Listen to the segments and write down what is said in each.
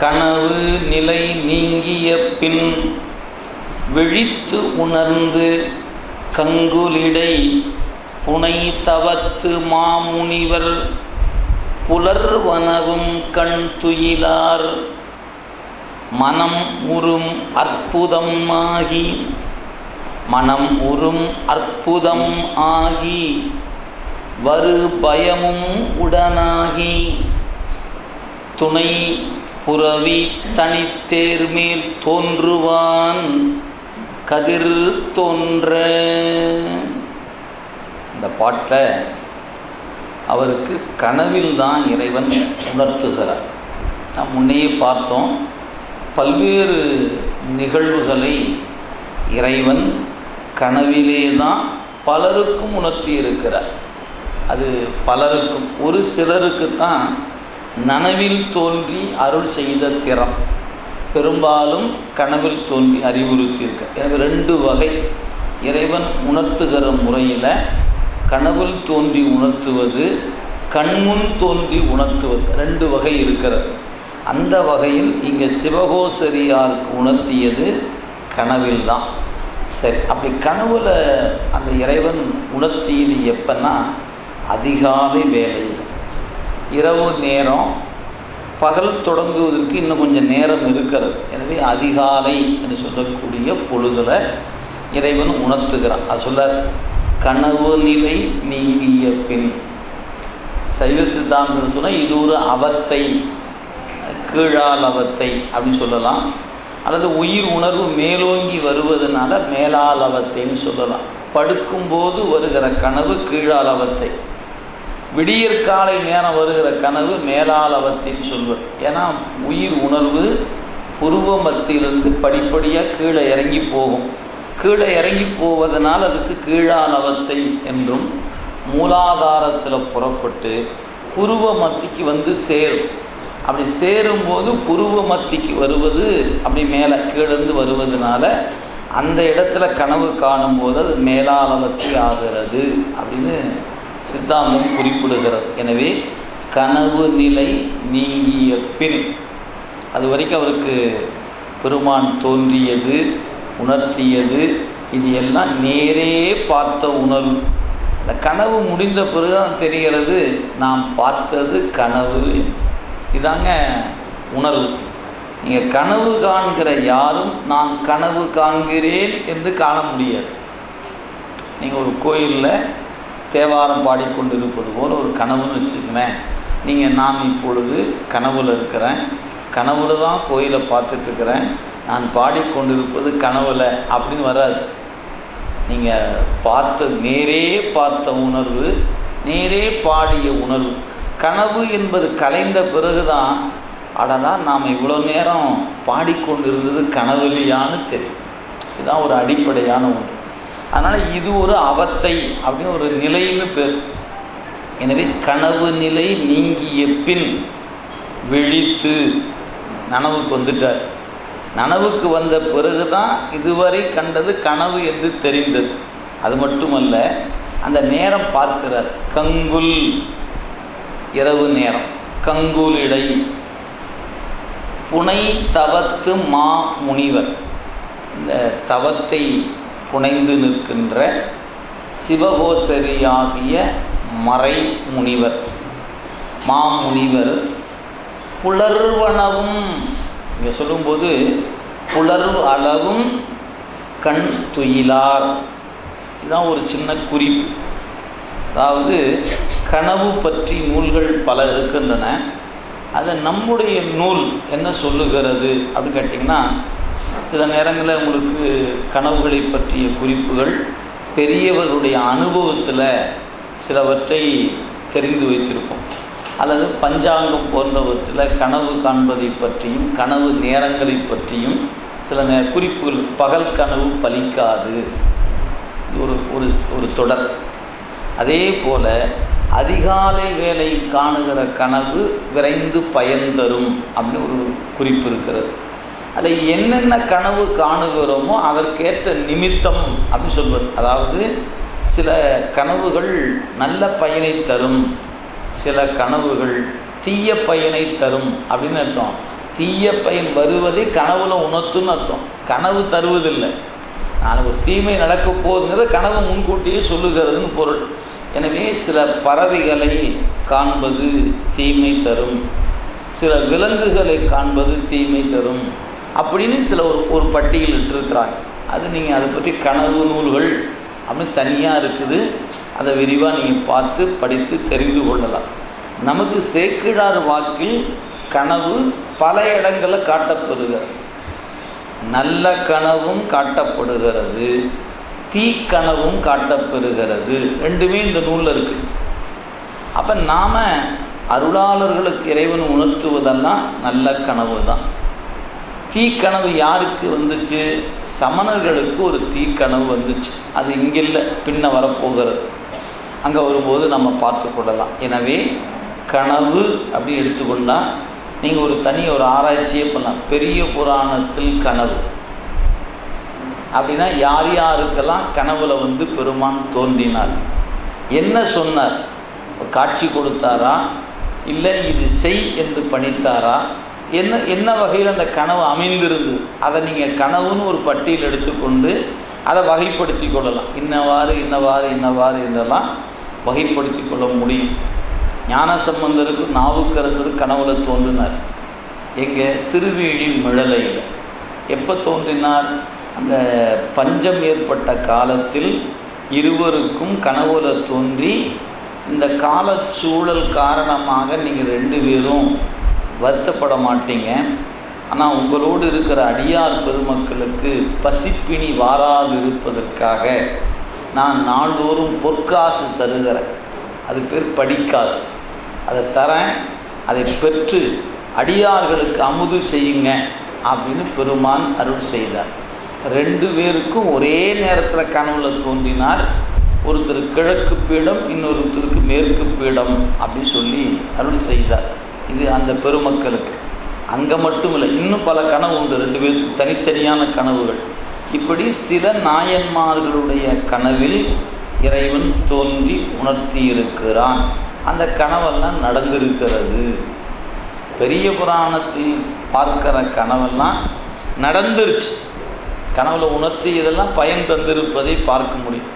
கனவு நிலை நீங்கிய பின் விழித்து உணர்ந்து கங்குலிடை புனை தவத்து மாமுனிவர் புலர்வனவும் கண் துயிலார் மனம் உறும் அற்புதம் ஆகி மனம் உறும் அற்புதம் ஆகி வரு பயமும் உடனாகி துணை புறவி தனித்தேர்மேல் தோன்றுவான் கதிர் தோன்ற. இந்த பாட்டில் அவருக்கு கனவில் தான் இறைவன் உணர்த்துகிறார். நாம் முன்னையே பார்த்தோம் பல்வேறு நிகழ்வுகளை இறைவன் கனவிலே தான் பலருக்கும் உணர்த்தி இருக்கிறார் அது பலருக்கும் ஒரு சிலருக்கு தான் நனவில் தோன்றி அருள் செய்த திறம். பெரும்பாலும் கனவில் தோன்றி அறிவுறுத்தியிருக்க. எனவே ரெண்டு வகை. இறைவன் உணர்த்துகிற முறையில் கனவில் தோன்றி உணர்த்துவது கண்முன் தோன்றி உணர்த்துவது. ரெண்டு வகை இருக்கிறது. அந்த வகையில் இங்கே சிவகோசரியாருக்கு உணர்த்தியது கனவில் தான் சரி அப்படி கனவுல அந்த இறைவன் உணர்த்தியது எப்பன்னா அதிகாலை வேலை இரவு நேரம் பகல் தொடங்குவதற்கு இன்னும் கொஞ்சம் நேரம் இருக்கிறது. எனவே அதிகாலை என்று சொல்லக்கூடிய பொழுதில் இறைவன் உணர்த்துகிறான். அது சொல்ல கனவு நிலை நீங்கிய பின். சைவ சித்தாந்தம் சொன்னால் இது ஒரு அவத்தை கீழால் அவத்தை அப்படின்னு சொல்லலாம். அல்லது உயிர் உணர்வு மேலோங்கி வருவதனால மேலாளவத்தைன்னு சொல்லலாம். படுக்கும்போது வருகிற கனவு கீழால் அவத்தை. விடியற் காலை நேரம் வருகிற கனவு மேலாளவத்தின் அவத்தைன்னு சொல்வது ஏன்னா உயிர் உணர்வு புருவ மத்தியிலிருந்து படிப்படியாக கீழே இறங்கி போகும். கீழே இறங்கி போவதனால் அதுக்கு கீழாலவத்தை என்றும் மூலாதாரத்தில் புறப்பட்டு புருவ மத்திக்கு வந்து சேரும். அப்படி சேரும்போது புருவ மத்திக்கு வருவது அப்படி மேலே கீழேருந்து வருவதனால அந்த இடத்துல கனவு காணும்போது அது மேலாளவத்தி ஆகிறது அப்படின்னு சித்தாந்தம் குறிப்பிடுகிறது. எனவே கனவு நிலை நீங்கிய பின் அது வரைக்கும் அவருக்கு பெருமான் தோன்றியது உணர்த்தியது இது எல்லாம் நேரே பார்த்த உணர்வு. அந்த கனவு முடிந்த பிறகு தான் தெரிகிறது நாம் பார்த்தது கனவு. இதாங்க உணர்வு. நீங்கள் கனவு காண்கிற யாரும் நான் கனவு காண்கிறேன் என்று காண முடியாது. நீங்கள் ஒரு கோயிலில் தேவாரம் பாடிக்கொண்டு இருப்பது போல் ஒரு கனவுன்னு வச்சுக்கோங்களேன். நீங்கள் நான் இப்பொழுது கனவில் இருக்கிறேன். கனவுல தான் கோயிலை பார்த்துட்ருக்கிறேன். நான் பாடிக்கொண்டிருப்பது கனவுல அப்படின்னு வராது. நீங்கள் பார்த்த நேரே பார்த்த உணர்வு நேரே பாடிய உணர்வு. கனவு என்பது கலைந்த பிறகுதான் அடடா நாம் இவ்வளோ நேரம் பாடிக்கொண்டிருந்தது கனவுலியான்னு தெரியும். இதுதான் ஒரு அடிப்படையான ஒன்று. அதனால் இது ஒரு அவத்தை அப்படின்னு ஒரு நிலைன்னு பேர். எனவே கனவு நிலை நீங்கிய பின் விழித்து நனவுக்கு வந்துட்டார். நனவுக்கு வந்த பிறகு தான் இதுவரை கண்டது கனவு என்று தெரிந்தது. அது மட்டுமல்ல அந்த நேரம் பார்க்கிறார். கங்குல் இரவு நேரம். கங்குலிடை புனை தவத்து மா முனிவர். இந்த தவத்தை புனைந்து நிற்கின்ற சிவகோசரியாகிய மறை முனிவர் மாமுனிவர் புலர்வனவும் இங்கே சொல்லும்போது புலர்வு அளவும் கண் துயிலார். இதுதான் ஒரு சின்ன குறிப்பு. அதாவது கனவு பற்றி நூல்கள் பல இருக்கின்றன. அது நம்முடைய நூல் என்ன சொல்லுகிறது அப்படின்னு கேட்டிங்கன்னா சில நேரங்களில் உங்களுக்கு கனவுகளை பற்றிய குறிப்புகள் பெரியவர்களுடைய அனுபவத்தில் சிலவற்றை தெரிந்து வைத்திருப்போம். அல்லது பஞ்சாங்கம் போன்றவற்றில் கனவு காண்பதை பற்றியும் கனவு நேரங்களை பற்றியும் சில நே குறிப்புகள் பகல் கனவு பலிக்காது. ஒரு ஒரு ஒரு தொடர். அதே போல் அதிகாலை வேலை காணுகிற கனவு விரைந்து பயன் தரும் அப்படின்னு ஒரு குறிப்பு இருக்கிறது. அதில் என்னென்ன கனவு காணுகிறோமோ அதற்கேற்ற நிமித்தம் அப்படின்னு சொல்வது. அதாவது சில கனவுகள் நல்ல பயனை தரும். சில கனவுகள் தீய பயனை தரும் அப்படின்னு அர்த்தம். தீய பயன் வருவதை கனவுல உணர்த்துன்னு அர்த்தம். கனவு தருவதில்லை. நாளைக்கு ஒரு தீமை நடக்க போகுதுங்கிறத கனவு முன்கூட்டியே சொல்லுகிறதுன்னு பொருள். எனவே சில பறவைகளை காண்பது தீமை தரும். சில விலங்குகளை காண்பது தீமை தரும். அப்படின்னு சில ஒரு ஒரு பட்டியல் இட்டிருக்கிறாங்க அது நீங்கள் அதை பற்றி கனவு நூல்கள் அப்படின்னு தனியாக இருக்குது. அதை விரிவாக நீங்கள் பார்த்து படித்து தெரிந்து கொள்ளலாம். நமக்கு சேக்கிழார் வாக்கில் கனவு பல இடங்களில் காட்டப்படுகிறது. நல்ல கனவும் காட்டப்படுகிறது. தீக்கனவும் காட்டப்பெறுகிறது ரெண்டுமே இந்த நூலில் இருக்குது அப்போ நாம் அருளாளர்களுக்கு இறைவன் உணர்த்துவதெல்லாம் நல்ல கனவு தான் தீக்கனவு யாருக்கு வந்துச்சு? சமணர்களுக்கு ஒரு தீக்கனவு வந்துச்சு. அது இங்கே இல்லை பின்ன வரப்போகிறது. அங்கே வரும்போது நம்ம பார்த்து கொள்ளலாம். எனவே கனவு அப்படின்னு எடுத்துக்கொண்டால் நீங்கள் ஒரு தனி ஒரு ஆராய்ச்சியே பண்ணலாம். பெரிய புராணத்தில் கனவு. அப்படின்னா யார் யாருக்கெல்லாம் கனவுல வந்து பெருமான் தோன்றினார்? என்ன சொன்னார்? காட்சி கொடுத்தாரா? இல்லை இது செய் என்று பணித்தாரா? என்ன என்ன வகையில் அந்த கனவு அமைந்திருந்தது? அதை நீங்கள் கனவுன்னு ஒரு பட்டியல் எடுத்துக்கொண்டு அதை வகைப்படுத்தி கொள்ளலாம். இன்னவாறு இன்னவாறு இன்னவாறு என்றெல்லாம் வகைப்படுத்தி கொள்ள முடியும். ஞான சம்பந்தருக்கு நாவுக்கரசர் கனவுல தோன்றினார். எங்கே திருவேழி மிழலையில். எப்போ தோன்றினார்? அந்த பஞ்சம் ஏற்பட்ட காலத்தில் இருவருக்கும் கனவுல தோன்றி இந்த காலச்சூழல் காரணமாக நீங்கள் ரெண்டு பேரும் வருத்தப்பட மாட்டீங்க. ஆனால் உங்களோடு இருக்கிற அடியார் பெருமக்களுக்கு பசிப்பினி வாராது இருப்பதற்காக நான் நாள்தோறும் பொற்காசு தருகிறேன். அது பேர் படிக்காசு. அதை தரேன் அதை பெற்று அடியார்களுக்கு அமுது செய்யுங்க அப்படின்னு பெருமான் அருள் செய்தார். ரெண்டு பேருக்கும் ஒரே நேரத்தில் கனவுல தோன்றினார். ஒருத்தர் கிழக்கு பீடம் இன்னொருத்தருக்கு மேற்கு பீடம் அப்படின்னு சொல்லி அருள் செய்தார். இது அந்த பெருமக்களுக்கு. அங்கே மட்டும் இல்லை இன்னும் பல கனவு உண்டு ரெண்டு பேருக்கு தனித்தனியான கனவுகள். இப்படி சில நாயன்மார்களுடைய கனவில் இறைவன் தோன்றி உணர்த்தி இருக்கிறான் அந்த கனவெல்லாம் நடந்திருக்கிறது. பெரிய புராணத்தில் பார்க்கிற கனவெல்லாம் நடந்துருச்சு. கனவுல உணர்த்தி இதெல்லாம் பயன் தந்திருப்பதை பார்க்க முடியும்.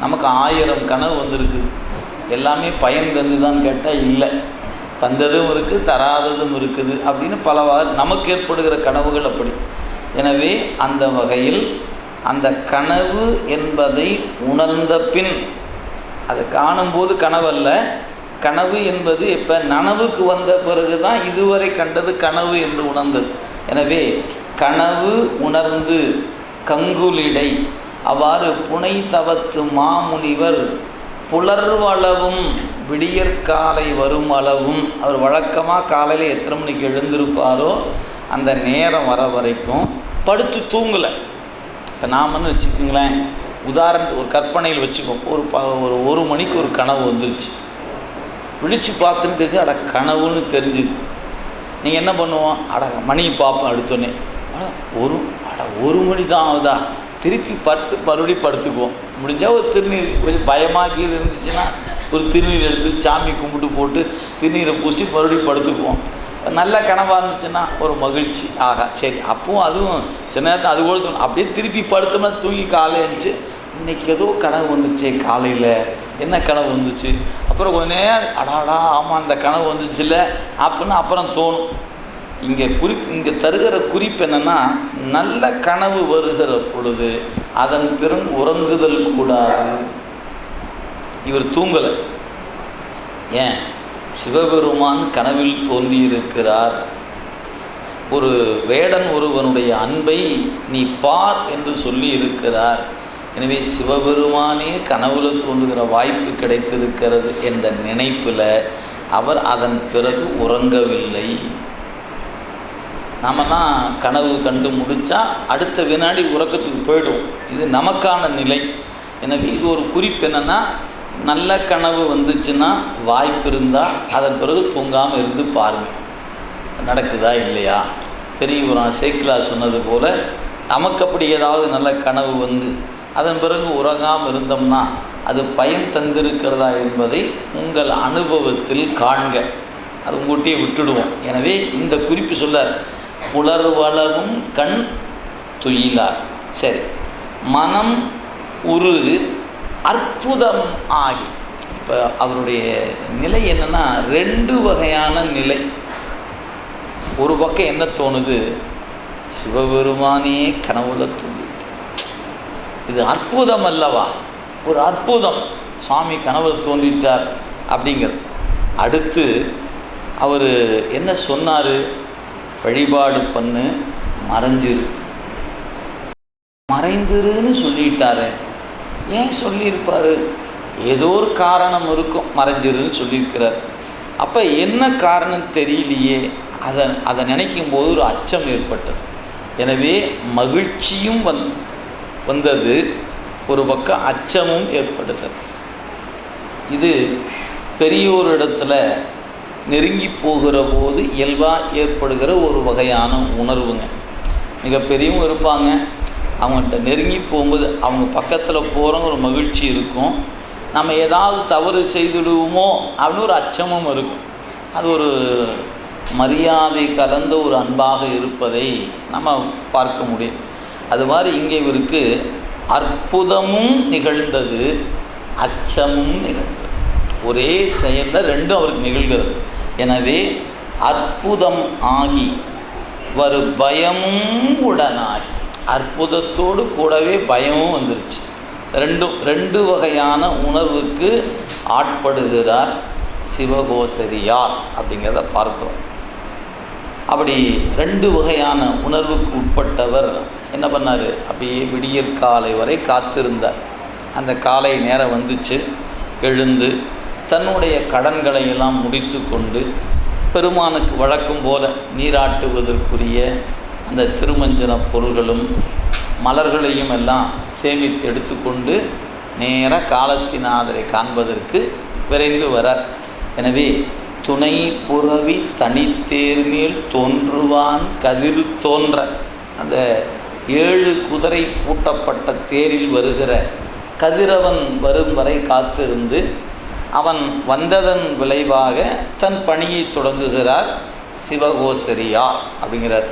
நமக்கு ஆயிரம் கனவு வந்திருக்கு எல்லாமே பயன் தந்துதான் கேட்டால் இல்லை. தந்ததும் இருக்குது தராததும் இருக்குது அப்படின்னு பலவாறு நமக்கு ஏற்படுகிற கனவுகள் அப்படி. எனவே அந்த வகையில் அந்த கனவு என்பதை உணர்ந்த பின் அதை காணும்போது கனவல்ல. கனவு என்பது இப்போ நனவுக்கு வந்த பிறகு தான் இதுவரை கண்டது கனவு என்று உணர்ந்தது. எனவே கனவு உணர்ந்து கங்குலிடை அவ்வாறு புனை தவத்து மாமுனிவர் புலர்வளவும் விடியற்காலை வரும் அளவும் அவர் வழக்கமாக காலையில் எத்தனை மணிக்கு எழுந்திருப்பாரோ அந்த நேரம் வர வரைக்கும் படுத்து தூங்கலை. இப்போ நாமன்னு வச்சுக்கோங்களேன் உதாரணத்துக்கு ஒரு கற்பனையில் வச்சுக்கோம் ஒரு ப ஒரு ஒரு மணிக்கு ஒரு கனவு வந்துருச்சு. விழித்து பார்த்துன்னு தெரிஞ்சு அட கனவுன்னு தெரிஞ்சுது. நீங்கள் என்ன பண்ணுவோம்? அட மணி பார்ப்போம் அடுத்தோடனே அட ஒரு அட ஒரு மணி தான் ஆகுதா? திருப்பி பட்டு மறுபடியும் படுத்துக்குவோம். முடிஞ்சால் ஒரு திருநீர் கொஞ்சம் பயமாக்கி இருந்துச்சுன்னா ஒரு திருநீர் எடுத்து சாமி கும்பிட்டு போட்டு திருநீரை பூசி மறுபடியும் படுத்துக்குவோம். நல்ல கனவாக இருந்துச்சுன்னா ஒரு மகிழ்ச்சி. ஆகா சரி அப்பவும் அதுவும் சில நேரத்தில் அது கூட தோணும். அப்படியே திருப்பி படுத்தோம்னா தூங்கி காலையில் இருந்துச்சு இன்றைக்கி ஏதோ கனவு வந்துச்சு காலையில். என்ன கனவு வந்துச்சு? அப்புறம் கொஞ்ச நேரம் அடாடா ஆமாம் அந்த கனவு வந்துச்சுல்ல. அப்படின்னு அப்புறம் தோணும். இங்கே குறிப்பு இங்கே தருகிற குறிப்பு என்னென்னா நல்ல கனவு வருகிற பொழுது அதன் பிறகு உறங்குதல் கூடாது. இவர் தூங்கலை. ஏன்? சிவபெருமான் கனவில் தோன்றியிருக்கிறார். ஒரு வேடன் ஒருவனுடைய அன்பை நீ பார் என்று சொல்லி இருக்கிறார் எனவே சிவபெருமானே கனவுல தோன்றுகிற வாய்ப்பு கிடைத்திருக்கிறது என்ற நினைப்பில் அவர் அதன் பிறகு உறங்கவில்லை. நாமெல்லாம் கனவு கண்டு முடித்தா அடுத்த வினாடி உறக்கத்துக்கு போயிடும் இது நமக்கான நிலை. எனவே இது ஒரு குறிப்பு என்னென்னா நல்ல கனவு வந்துச்சுன்னா வாய்ப்பு இருந்தால் அதன் பிறகு தூங்காமல் இருந்து பாருங்கள் நடக்குதா இல்லையா? பெரிய புராண சேக்கிலா சொன்னது போல் நமக்கு அப்படி ஏதாவது நல்ல கனவு வந்து அதன் பிறகு உறங்காமல் இருந்தோம்னா அது பயன் தந்திருக்கிறதா என்பதை உங்கள் அனுபவத்தில் காண்க. அது உங்கள்கிட்டயே விட்டுடுவோம். எனவே இந்த குறிப்பு சொல்லார் புலர்வளவும் கண் துயிலார். சரி. மனம் உரு அற்புதம் ஆகி. இப்போ அவருடைய நிலை என்னென்னா ரெண்டு வகையான நிலை. ஒரு பக்கம் என்ன தோணுது? சிவபெருமானே கனவுல தோன்றி இது அற்புதம் அல்லவா? ஒரு அற்புதம். சுவாமி கனவுல தோன்றிட்டார் அப்படிங்கிறது. அடுத்து அவர் என்ன சொன்னார்? வழிபாடு பண்ணு மறைஞ்சிரு. மறைந்திருன்னு சொல்லிட்டாரு. ஏன் சொல்லியிருப்பார்? ஏதோ ஒரு காரணம் இருக்கும் மறைஞ்சிருன்னு சொல்லியிருக்கிறார். அப்போ என்ன காரணம் தெரியலையே? அதை அதை நினைக்கும் போது ஒரு அச்சம் ஏற்பட்டது. எனவே மகிழ்ச்சியும் வந் வந்தது ஒரு பக்கம் அச்சமும் ஏற்படுது இது பெரியோரிடத்துல நெருங்கி போகிற போது இயல்பாக ஏற்படுகிற ஒரு வகையான உணர்வுங்க. மிக பெரியவங்க இருப்பாங்க. அவங்கள்ட்ட நெருங்கி போகும்போது அவங்க பக்கத்தில் போகிறோங்க ஒரு மகிழ்ச்சி இருக்கும். நம்ம ஏதாவது தவறு செய்துடுவோமோ அப்படின்னு ஒரு அச்சமும் இருக்கும். அது ஒரு மரியாதை கலந்த ஒரு அன்பாக இருப்பதை நம்ம பார்க்க முடியும். அது மாதிரி இங்கே இவருக்கு அற்புதமும் நிகழ்ந்தது அச்சமும் நிகழ்ந்தது. ஒரே செயலில் ரெண்டும் அவருக்கு நிகழ்கிறது. எனவே அற்புதம் ஆகி வரு பயமும் உடனாகி. அற்புதத்தோடு கூடவே பயமும் வந்துருச்சு. ரெண்டும் ரெண்டு வகையான உணர்வுக்கு ஆட்படுகிறார் சிவகோசரியார் அப்படிங்கிறத பார்க்குறோம். அப்படி ரெண்டு வகையான உணர்வுக்கு உட்பட்டவர் என்ன பண்ணார்? அப்படியே விடியற் காலை வரை காத்திருந்தார். அந்த காலை நேரம் வந்துச்சு. எழுந்து தன்னுடைய கடன்களை எல்லாம் முடித்து கொண்டு பெருமானுக்கு வழக்கம் போல நீராட்டுவதற்குரிய அந்த திருமஞ்சன பொருள்களும் மலர்களையும் எல்லாம் சேமித்து எடுத்துக்கொண்டு நேராக காலத்தினாதரை காண்பதற்கு விரைந்து வரார் எனவே துணை புறவி தனித்தேர்மேல் தோன்றுவான் கதிர் தோன்ற. அந்த ஏழு குதிரை பூட்டப்பட்ட தேரில் வருகிற கதிரவன் வரும் வரை காத்திருந்து அவன் வந்ததன் விளைவாக தன் பணியை தொடங்குகிறார் சிவகோசரியார் அப்படிங்கிறார்.